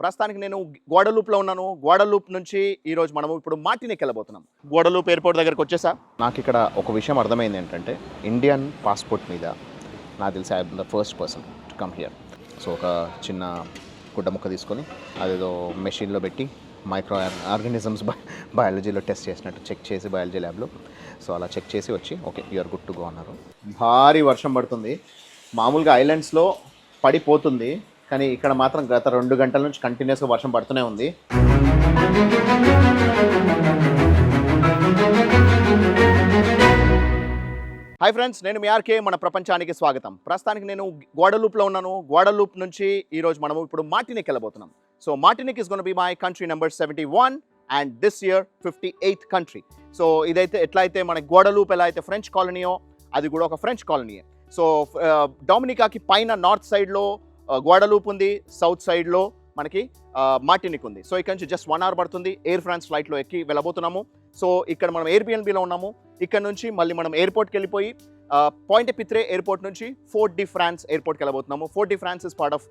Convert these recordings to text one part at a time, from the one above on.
ప్రస్తుతానికి నేను గోడలూప్లో ఉన్నాను. గోడలూప్ నుంచి ఈరోజు మనము ఇప్పుడు మార్టినిక్ వెళ్ళబోతున్నాం. గోడలూప్ ఎయిర్పోర్ట్ దగ్గరకు వచ్చేసా? నాకు ఇక్కడ ఒక విషయం అర్థమైంది ఏంటంటే ఇండియన్ పాస్పోర్ట్ మీద నాకు తెలిసి I the first person to come here. So ఒక చిన్న గుడ్డ ముక్క తీసుకొని అదేదో మెషిన్లో పెట్టి మైక్రో ఆర్గానిజమ్స్ బయాలజీలో టెస్ట్ చేసినట్టు చెక్ చేసి బయాలజీ ల్యాబ్లో. సో అలా చెక్ చేసి వచ్చి okay you're good to go అన్నారు. భారీ వర్షం పడుతుంది. మామూలుగా ఐలాండ్స్లో పడిపోతుంది. కానీ ఇక్కడ మాత్రం గత రెండు గంటల నుంచి కంటిన్యూస్గా వర్షం పడుతూనే ఉంది. హాయ్ ఫ్రెండ్స్ నేను మీ ఆర్కే మన ప్రపంచానికి స్వాగతం. ప్రస్తుతానికి నేను గోడలూప్లో ఉన్నాను. గోడలూప్ నుంచి ఈరోజు మనము ఇప్పుడు Martinique వెళ్ళబోతున్నాం. So Martinique is gonna be my country number seventy one and this year fifty eighth country so ఇదైతే ఎట్లా అయితే మన గోడలూప్ ఎలా అయితే ఫ్రెంచ్ కాలనీయో అది కూడా ఒక ఫ్రెంచ్ కాలనీయే సో డొమినికాకి పైన నార్త్ సైడ్లో గోడలూప్ ఉంది సౌత్ సైడ్లో మనకి మార్టినిక్ ఉంది సో ఇక్కడ నుంచి జస్ట్ వన్ అవర్ పడుతుంది. ఎయిర్ ఫ్రాన్స్ ఫ్లైట్లో ఎక్కి వెళ్ళబోతున్నాము. సో ఇక్కడ మనం ఎయిర్బిఎన్బిలో ఉన్నాము. ఇక్కడ నుంచి మళ్ళీ మనం ఎయిర్పోర్ట్కి వెళ్ళిపోయి పాయింట్ పిత్రే ఎయిర్పోర్ట్ నుంచి ఫోర్ట్ డి ఫ్రాన్స్ ఎయిర్పోర్ట్కి వెళ్ళబోతున్నాము. Fort de France is part of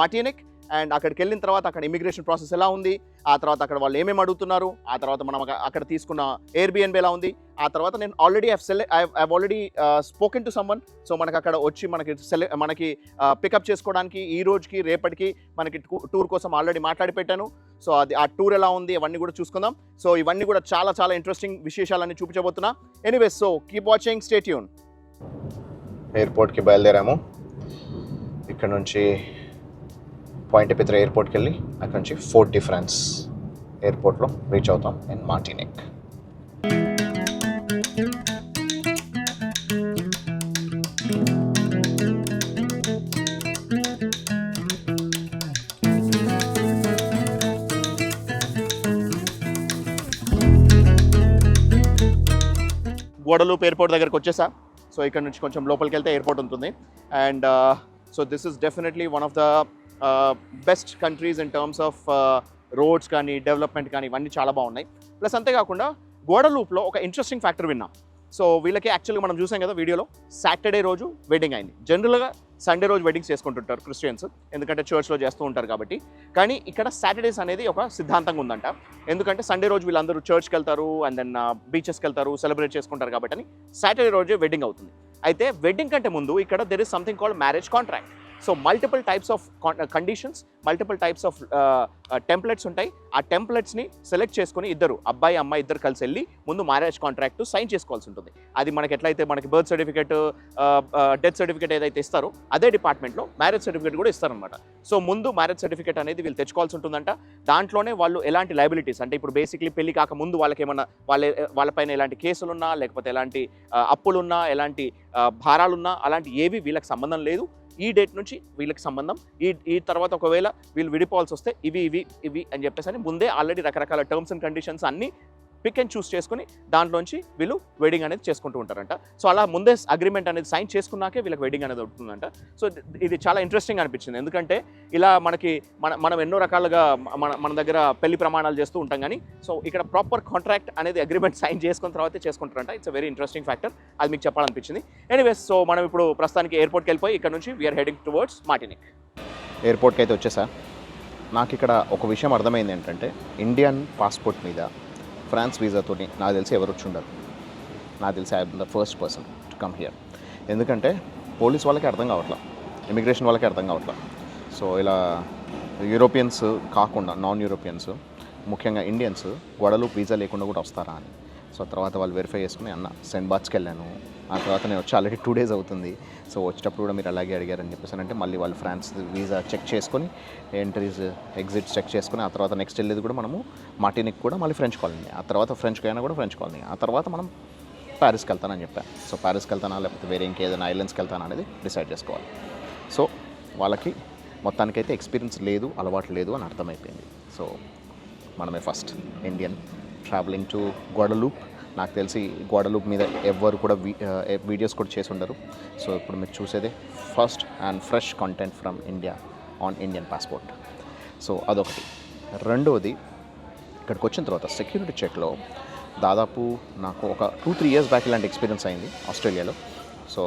Martinique. And అక్కడికి వెళ్ళిన తర్వాత అక్కడ ఇమిగ్రేషన్ ప్రాసెస్ ఎలా ఉంది? ఆ తర్వాత అక్కడ వాళ్ళు ఏమేమి అడుగుతున్నారు? ఆ తర్వాత మనం అక్కడ తీసుకున్న ఎయిర్బిఎన్బి ఎలా ఉంది? ఆ తర్వాత నేను already I సెలె I already spoken to someone so మనకి అక్కడ వచ్చి మనకి సెలె మనకి uh, పికప్ చేసుకోవడానికి ఈ రోజుకి రేపటికి మనకి టూర్ కోసం ఆల్రెడీ మాట్లాడి పెట్టాను సో అది ఆ టూర్ ఎలా ఉంది? అవన్నీ కూడా చూసుకుందాం. సో ఇవన్నీ కూడా చాలా చాలా ఇంట్రెస్టింగ్ విశేషాలన్నీ చూపించబోతున్నా. Anyways so keep watching stay tuned ఎయిర్పోర్ట్కి బయలుదేరాము. ఇక్కడ నుంచి పాయింట్ పిత్ర ఎయిర్పోర్ట్కి వెళ్ళి అక్కడ నుంచి ఫోర్ట్ డిఫరెన్స్ ఎయిర్పోర్ట్లో రీచ్ అవుతాం ఇన్ మార్టినిక్. గోడలూప్ ఎయిర్పోర్ట్ దగ్గరకు వచ్చేసా. సో ఇక్కడ నుంచి కొంచెం లోపలికి వెళ్తే ఎయిర్పోర్ట్ ఉంటుంది. And so this is definitely one of the best countries in terms of roads కానీ డెవలప్మెంట్ కానీ ఇవన్నీ చాలా బాగున్నాయి. ప్లస్ అంతేకాకుండా గోడలూప్లో ఒక ఇంట్రెస్టింగ్ ఫ్యాక్టర్ విన్నాం. సో వీళ్ళకి యాక్చువల్గా మనం చూసాం కదా వీడియోలో సాటర్డే రోజు వెడ్డింగ్ అయింది. జనరల్గా సండే రోజు వెడ్డింగ్స్ చేసుకుంటుంటారు క్రిస్టియన్స్ ఎందుకంటే చర్చ్లో చేస్తూ ఉంటారు కాబట్టి. కానీ ఇక్కడ సాటర్డేస్ అనేది ఒక సిద్ధాంతంగా ఉందంట. ఎందుకంటే సండే రోజు వీళ్ళందరూ చర్చ్కి వెళ్తారు అండ్ దెన్ బీచెస్కి వెళ్తారు సెలబ్రేట్ చేసుకుంటారు కాబట్టి అని సాటర్డే రోజే వెడ్డింగ్ అవుతుంది. అయితే వెడ్డింగ్ కంటే ముందు ఇక్కడ there is something called marriage contract so multiple types of conditions multiple types of templates ఉంటాయి. ఆ టెంప్లెట్స్ని సెలెక్ట్ చేసుకుని ఇద్దరు అబ్బాయి అమ్మాయి ఇద్దరు కలిసి వెళ్ళి ముందు మ్యారేజ్ కాంట్రాక్ట్ సైన్ చేసుకోవాల్సి ఉంటుంది. అది మనకి ఎట్లయితే మనకి బర్త్ సర్టిఫికేట్ డెత్ సర్టిఫికేట్ ఏదైతే ఇస్తారో అదే డిపార్ట్మెంట్లో మ్యారేజ్ సర్టిఫికేట్ కూడా ఇస్తారనమాట సో ముందు మ్యారేజ్ సర్టిఫికేట్ అనేది వీళ్ళు తెచ్చుకోవాల్సి ఉంటుందంట. దాంట్లోనే వాళ్ళు ఎలాంటి లైబిలిటీస్ అంటే ఇప్పుడు బేసిక్లీ పెళ్ళి కాక ముందు వాళ్ళకి ఏమన్నా వాళ్ళ వాళ్ళపైన ఎలాంటి కేసులున్నా లేకపోతే ఎలాంటి uh, అప్పులున్నా ఎలాంటి uh, భారాలున్నా అలాంటి ఏవి వీళ్ళకి సంబంధం లేదు. ఈ డేట్ నుంచి వీళ్ళకి సంబంధం. ఈ ఈ తర్వాత ఒకవేళ వీళ్ళు విడిపోవాల్సి వస్తే ఇవి ఇవి ఇవి అని చెప్పేసి అని ముందే ఆల్రెడీ రకరకాల టర్మ్స్ అండ్ కండిషన్స్ అన్ని పిక్ అండ్ చూస్ చేసుకుని దాంట్లోంచి వీళ్ళు వెడ్డింగ్ అనేది చేసుకుంటూ ఉంటారంట. సో అలా ముందే అగ్రిమెంట్ అనేది సైన్ చేసుకున్నాకే వీళ్ళకి వెడ్డింగ్ అనేది ఉంటుందంట సో ఇది చాలా ఇంట్రెస్టింగ్ అనిపించింది. ఎందుకంటే ఇలా మనకి మన మనం ఎన్నో రకాలుగా మన మన దగ్గర పెళ్ళి ప్రమాణాలు చేస్తూ ఉంటాం కానీ సో ఇక్కడ ప్రాపర్ కాంట్రాక్ట్ అనేది అగ్రిమెంట్ సైన్ చేసుకున్న తర్వాతే చేసుకుంటారంట. ఇట్స్ వెరీ ఇంట్రెస్టింగ్ ఫ్యాక్టర్ అది మీకు చెప్పాలనిపించింది. ఎనీవేస్ సో మనం ఇప్పుడు ప్రస్తుతానికి ఎయిర్పోర్ట్కి వెళ్ళిపోయి ఇక్కడ నుంచి వీఆర్ హెడింగ్ టువర్డ్స్ మాటినిక్ ఎయిర్పోర్ట్కి అయితే వచ్చేసా? నాకు ఇక్కడ ఒక విషయం అర్థమైంది ఏంటంటే ఇండియన్ పాస్పోర్ట్ మీద ఫ్రాన్స్ వీసాతో నాకు తెలిసి ఎవరు వచ్చి ఉండరు. నాకు తెలిసి I'm the first person to come here. ఎందుకంటే పోలీస్ వాళ్ళకి అర్థం కావట్లా. ఇమిగ్రేషన్ వాళ్ళకి అర్థం కావట్లా. సో ఇలా యూరోపియన్స్ కాకుండా నాన్ యూరోపియన్స్ ముఖ్యంగా ఇండియన్స్ గొడవలు వీసా లేకుండా కూడా వస్తారా అని. సో తర్వాత వాళ్ళు వెరిఫై చేసుకుని అన్న సెంట్ బాచ్కి వెళ్ళాను. ఆ తర్వాత నేను వచ్చి ఆల్రెడీ టూ డేస్ అవుతుంది. సో వచ్చేటప్పుడు కూడా మీరు అలాగే అడిగారని చెప్పేసి అంటే మళ్ళీ వాళ్ళు ఫ్రాన్స్ వీసా చెక్ చేసుకొని ఎంట్రీస్ ఎగ్జిట్స్ చెక్ చేసుకొని ఆ తర్వాత నెక్స్ట్ వెళ్ళేది కూడా మనము మార్టినిక్ కూడా మళ్ళీ ఫ్రెంచ్ కాలనీ ఆ తర్వాత ఫ్రెంచ్కి అయినా కూడా ఫ్రెంచ్ కాలనీ ఆ తర్వాత మనం ప్యారిస్కి వెళ్తానని చెప్పాను సో ప్యారిస్కి వెళ్తానా లేకపోతే వేరే ఇంకేదైనా ఐలాండ్స్కి వెళ్తానా అనేది డిసైడ్ చేసుకోవాలి. సో వాళ్ళకి మొత్తానికైతే ఎక్స్పీరియన్స్ లేదు అలవాటు లేదు అని అర్థమైపోయింది. సో మనమే first Indian traveling to Guadeloupe నాకు తెలిసి గోడలూప్ మీద ఎవ్వరు కూడా వీడియోస్ కూడా చేసి ఉండరు. సో ఇప్పుడు మీరు చూసేదే first and fresh content from India on Indian passport. So అదొకటి. రెండవది ఇక్కడికి వచ్చిన తర్వాత సెక్యూరిటీ చెక్లో దాదాపు నాకు ఒక టూ త్రీ ఇయర్స్ బ్యాక్ ఇలాంటి ఎక్స్పీరియన్స్ అయింది ఆస్ట్రేలియాలో. సో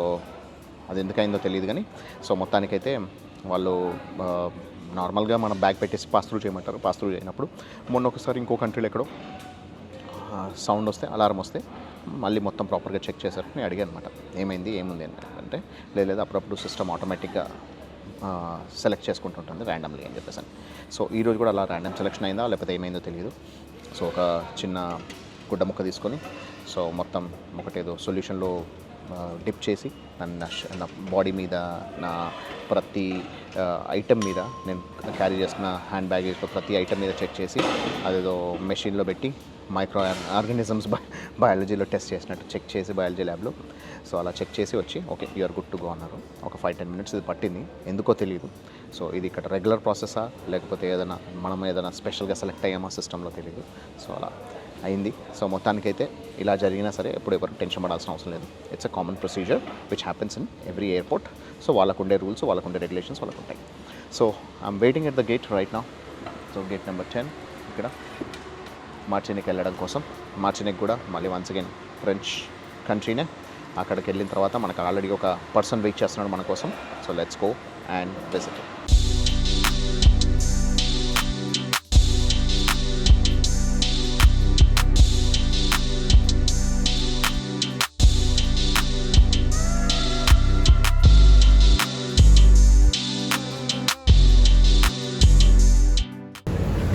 అది ఎందుకైందో తెలియదు కానీ సో మొత్తానికైతే వాళ్ళు నార్మల్గా మనం బ్యాగ్ పెట్టేసి పాస్ త్రూ చేయమంటారు. పాస్ త్రూ చేయనప్పుడు మొన్న ఒకసారి ఇంకో కంట్రీలో ఎక్కడో సౌండ్ వస్తే అలారం వస్తే మళ్ళీ మొత్తం ప్రాపర్గా చెక్ చేశారు నేను అడిగాను అనమాట ఏమైంది ఏముంది అంటే లేదు అప్పుడప్పుడు సిస్టమ్ ఆటోమేటిక్గా సెలెక్ట్ చేసుకుంటుంటుంది ర్యాండమ్లీ అని చెప్పేసి అని. సో ఈ రోజు కూడా అలా ర్యాండమ్ సెలెక్షన్ అయిందా లేకపోతే ఏమైందో తెలియదు. సో ఒక చిన్న గుడ్డ ముక్క తీసుకొని సో మొత్తం ఒకటేదో సొల్యూషన్లో డిప్ చేసి నన్ను నా నా బాడీ మీద నా ప్రతి ఐటెం మీద నేను క్యారీ చేసిన హ్యాండ్ బ్యాగేజ్లో ప్రతి ఐటెం మీద చెక్ చేసి అదేదో మెషిన్లో పెట్టి మైక్రో ఆర్గానిజమ్స్ బయాలజీలో టెస్ట్ చేసినట్టు చెక్ చేసి బయాలజీ ల్యాబ్లో సో అలా చెక్ చేసి వచ్చి okay you're good to go అన్నారు. ఒక ఫైవ్ టెన్ మినిట్స్ ఇది పట్టింది. ఎందుకో తెలియదు సో ఇది ఇక్కడ రెగ్యులర్ ప్రాసెసా లేకపోతే ఏదైనా మనం ఏదైనా స్పెషల్గా సెలెక్ట్ అయ్యామా సిస్టంలో తెలియదు సో అలా అయింది. సో మొత్తానికైతే ఇలా జరిగినా సరే ఎప్పుడు ఎవరు టెన్షన్ పడాల్సిన అవసరం లేదు. It's a common procedure which happens in every airport so వాళ్ళకు ఉండే రూల్స్ వాళ్ళకు ఉండే రెగ్యులేషన్స్ వాళ్ళకు ఉంటాయి so I'm waiting at the gate right నా సో గేట్ నెంబర్ టెన్ ఇక్కడ. మార్చినికి వెళ్ళడం కోసం. మార్చినికి కూడా మళ్ళీ వన్స్ అగైన్ ఫ్రెంచ్ కంట్రీనే అక్కడికి వెళ్ళిన తర్వాత మనకు ఆల్రెడీ ఒక పర్సన్ వెయిట్ చేస్తున్నాడు మన కోసం. So let's go and visit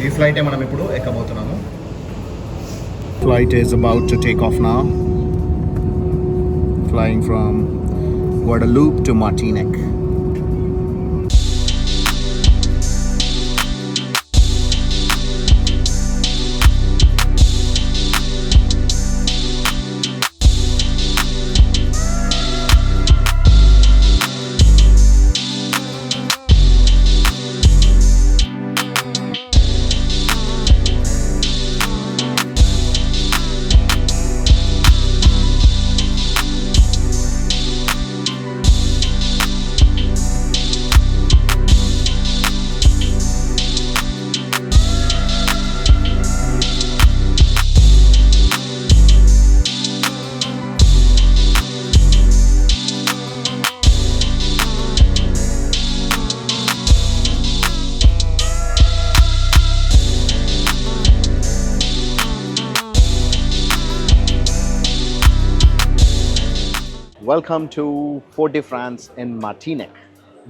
ఈ ఫ్లైటే మనం ఇప్పుడు ఎక్కబోతున్నాము? flight is about to take off now. Flying from Guadeloupe to Martinique. Welcome to Fort de France in Martinique.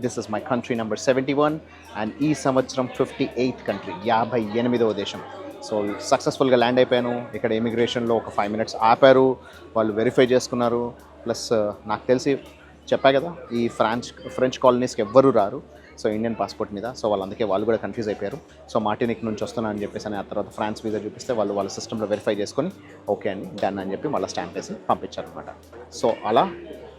This is my country number 71 and ఈ సంవత్సరం fifty eighth country యాభై ఎనిమిదవ దేశం. So సక్సెస్ఫుల్గా ల్యాండ్ అయిపోయాను. ఇక్కడ ఇమిగ్రేషన్లో ఒక ఫైవ్ మినిట్స్ ఆపారు. వాళ్ళు వెరిఫై చేసుకున్నారు. ప్లస్ uh, నాకు తెలిసి చెప్పా కదా ఈ ఫ్రాన్స్ ఫ్రెంచ్ కాలనీస్కి ఎవ్వరూ రారు. సో ఇండియన్ పాస్పోర్ట్ మీద. సో వాళ్ళు అందుకే వాళ్ళు కూడా కన్ఫ్యూజ్ అయిపోయారు. సో మార్టినిక్ నుంచి వస్తున్నా అని చెప్పేసి అని ఆ తర్వాత ఫ్రాన్స్ వీసా చూపిస్తే వాళ్ళు వాళ్ళ సిస్టంలో వెరిఫై చేసుకొని ఓకే అని డన్ అని చెప్పి మళ్ళీ స్టాంప్ వేసి పంపించారనమాట సో అలా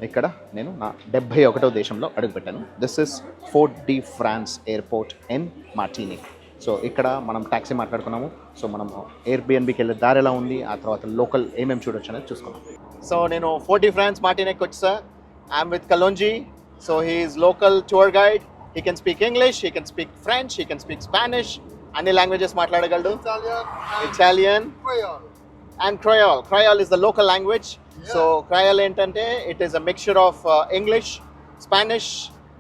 ఇక్కడ నేను నా డెబ్భై ఒకటో దేశంలో అడుగుపెట్టాను. This is Fort de France airport in Martinique so ఇక్కడ మనం ట్యాక్సీ మాట్లాడుకున్నాము. సో మనం ఎయిర్బిఎన్బికి వెళ్ళే దారి ఎలా ఉంది? ఆ తర్వాత లోకల్ ఏమేమి చూడొచ్చు అనేది చూసుకున్నాం సో నేను ఫోర్టీ ఫ్రాన్స్ మార్టినెక్ వచ్చా I'm with Kalonji so he's local tour guide he can speak English he can speak French he can speak Spanish అన్ని languages మాట్లాడగలడు. Italian and Creole Creole is the local language so Creole ఏంటంటే it is a mixture of English Spanish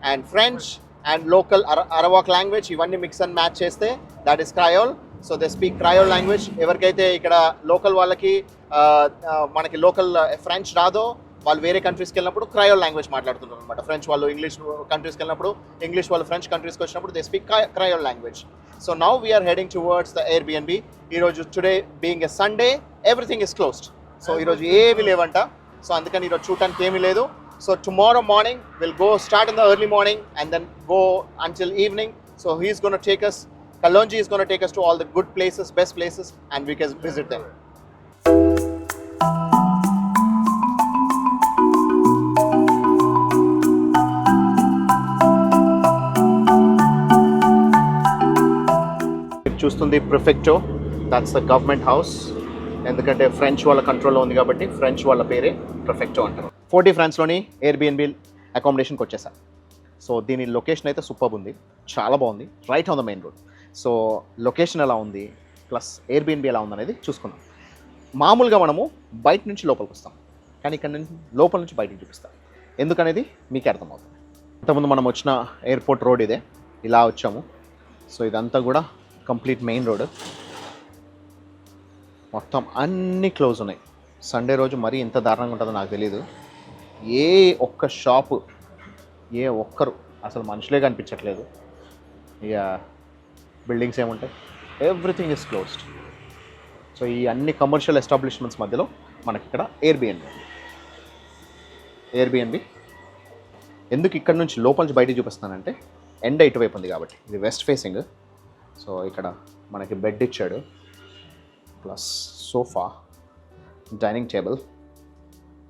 and French and local Arawak language ఇవన్నీ mix and match చేస్తే that is Creole so they speak Creole language ఎవరికైతే ఇక్కడ local వాళ్ళకి మనకి local French రాదో వాళ్ళు వేరే కంట్రీస్కి వెళ్ళినప్పుడు క్రయోల్ లాంగ్వేజ్ మాట్లాడుతుంటారు అనమాట ఫ్రెంచ్ వాళ్ళు ఇంగ్లీష్ కంట్రీస్కి వెళ్ళినప్పుడు ఇంగ్లీష్ వాళ్ళు ఫ్రెంచ్ కంట్రీస్కి వచ్చినప్పుడు they speak Creole language so now we're heading towards the Airbnb ఈరోజు today being a Sunday everything is closed so ఈరోజు ఏవి లేవంట. సో అందుకని ఈరోజు చూడటానికి ఏమీ లేదు. So tomorrow morning will go start in the early morning and then go until evening so he's gonna take us Kalonji is gonna take us to all the good places best places and we can visit them చూస్తుంది ప్రిఫెక్టో that's the government house ఎందుకంటే French వాళ్ళ కంట్రోల్లో ఉంది కాబట్టి French వాళ్ళ పేరే ప్రిఫెక్టో అంటారు. ఫోర్టీ ఫ్రాన్స్లోని ఎయిర్బిఎన్బి అకామిడేషన్కి వచ్చేసాను సో దీని లొకేషన్ అయితే సూపర్ ఉంది. చాలా బాగుంది. Right on the main road so location ఎలా ఉంది? ప్లస్ ఎయిర్బిఎన్బి ఎలా ఉంది అనేది మామూలుగా మనము బయట నుంచి లోపలికి వస్తాం. కానీ ఇక్కడ నుంచి లోపల నుంచి బయటికి చూపిస్తాం. ఎందుకనేది మీకే అర్థమవుతుంది. ఇంతకుముందు మనం వచ్చిన ఎయిర్పోర్ట్ రోడ్ ఇదే. ఇలా వచ్చాము. సో ఇదంతా కూడా కంప్లీట్ మెయిన్ రోడ్ మొత్తం అన్ని క్లోజ్ ఉన్నాయి. సండే రోజు మరీ ఇంత దారుణంగా ఉంటుందో నాకు తెలియదు ఏ ఒక్క షాపు ఏ ఒక్కరు అసలు మనుషులే కనిపించట్లేదు. ఇక బిల్డింగ్స్ ఏముంటాయి? ఎవ్రీథింగ్ ఇస్ క్లోజ్డ్ సో ఈ అన్ని కమర్షియల్ ఎస్టాబ్లిష్మెంట్స్ మధ్యలో మనకి ఇక్కడ ఎయిర్బిఎన్బి ఎయిర్బిఎన్బి ఎందుకు ఇక్కడ నుంచి లోపల నుంచి బయటికి చూపిస్తానంటే ఎండ ఇటువైపు ఉంది కాబట్టి. ఇది వెస్ట్ ఫేసింగ్ సో ఇక్కడ మనకి బెడ్ ఇచ్చాడు. Plus sofa, dining table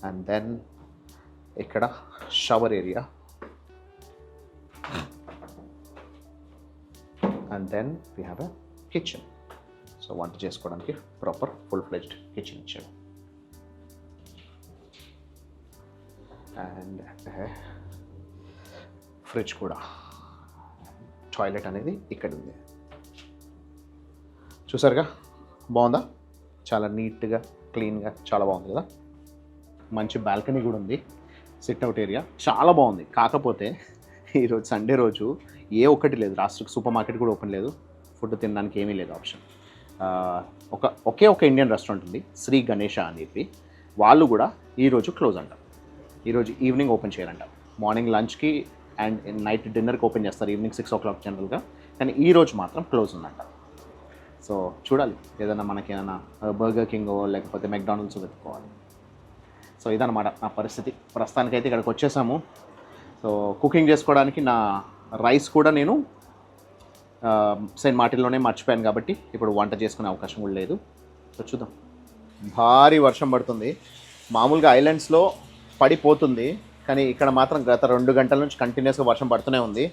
and then ఇక్కడ shower area and then we have a kitchen so వంట చేసుకోవడానికి ప్రాపర్ ఫుల్ ఫ్లెజ్డ్ కిచెన్ ఇచ్చాడు అండ్ ఫ్రిడ్జ్ కూడా టాయిలెట్ అనేది ఇక్కడ ఉంది చూసారుగా బాగుందా? చాలా నీట్గా క్లీన్గా చాలా బాగుంది కదా? మంచి బాల్కనీ కూడా ఉంది. సిట్ అవుట్ ఏరియా చాలా బాగుంది. కాకపోతే ఈరోజు సండే రోజు ఏ ఒక్కటి లేదు. రాష్ట్రకి సూపర్ మార్కెట్ కూడా ఓపెన్ లేదు. ఫుడ్ తినడానికి ఏమీ లేదు ఆప్షన్. ఒక ఒకే ఒక ఇండియన్ రెస్టారెంట్ ఉంది. శ్రీ గణేష అని చెప్పి వాళ్ళు కూడా ఈరోజు క్లోజ్ అంట. ఈరోజు ఈవినింగ్ ఓపెన్ చేయాలంట మార్నింగ్ లంచ్కి అండ్ నైట్ డిన్నర్కి ఓపెన్ చేస్తారు. ఈవినింగ్ సిక్స్ ఓ క్లాక్ జనరల్గా కానీ ఈ రోజు మాత్రం క్లోజ్ ఉందంట. సో చూడాలి. ఏదైనా మనకి ఏదైనా బర్గర్ కింగ్ లేకపోతే మెక్డానల్డ్స్ వెతుక్కోవాలి. సో ఇదన్నమాట నా పరిస్థితి. ప్రస్తుతానికైతే ఇక్కడికి వచ్చేసాము. సో కుకింగ్ చేసుకోవడానికి నా రైస్ కూడా నేను సెయింట్ మార్టిన్లోనే మర్చిపోయాను కాబట్టి ఇప్పుడు వంట చేసుకునే అవకాశం కూడా లేదు. సో చూద్దాం. భారీ వర్షం పడుతుంది. మామూలుగా ఐలాండ్స్లో పడిపోతుంది. కానీ ఇక్కడ మాత్రం గత రెండు గంటల నుంచి కంటిన్యూస్గా వర్షం పడుతూనే ఉంది.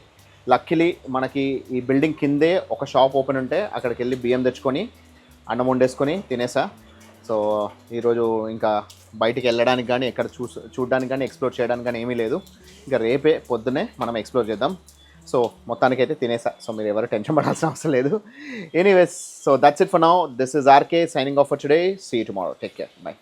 లక్కీలీ మనకి ఈ బిల్డింగ్ కిందే ఒక షాప్ ఓపెన్ ఉంటే అక్కడికి వెళ్ళి బియ్యం తెచ్చుకొని అన్నం వండేసుకొని తినేసా. సో ఈరోజు ఇంకా బయటికి వెళ్ళడానికి కానీ ఎక్కడ చూ చూడడానికి కానీ ఎక్స్ప్లోర్ చేయడానికి కానీ ఏమీ లేదు. ఇంకా రేపే పొద్దున్నే మనం ఎక్స్ప్లోర్ చేద్దాం. సో మొత్తానికైతే తినేసా. సో మీరు ఎవరు టెన్షన్ పడాల్సిన అవసరం లేదు. Anyways so that's it for now this is RK signing off for today see tomorrow take care bye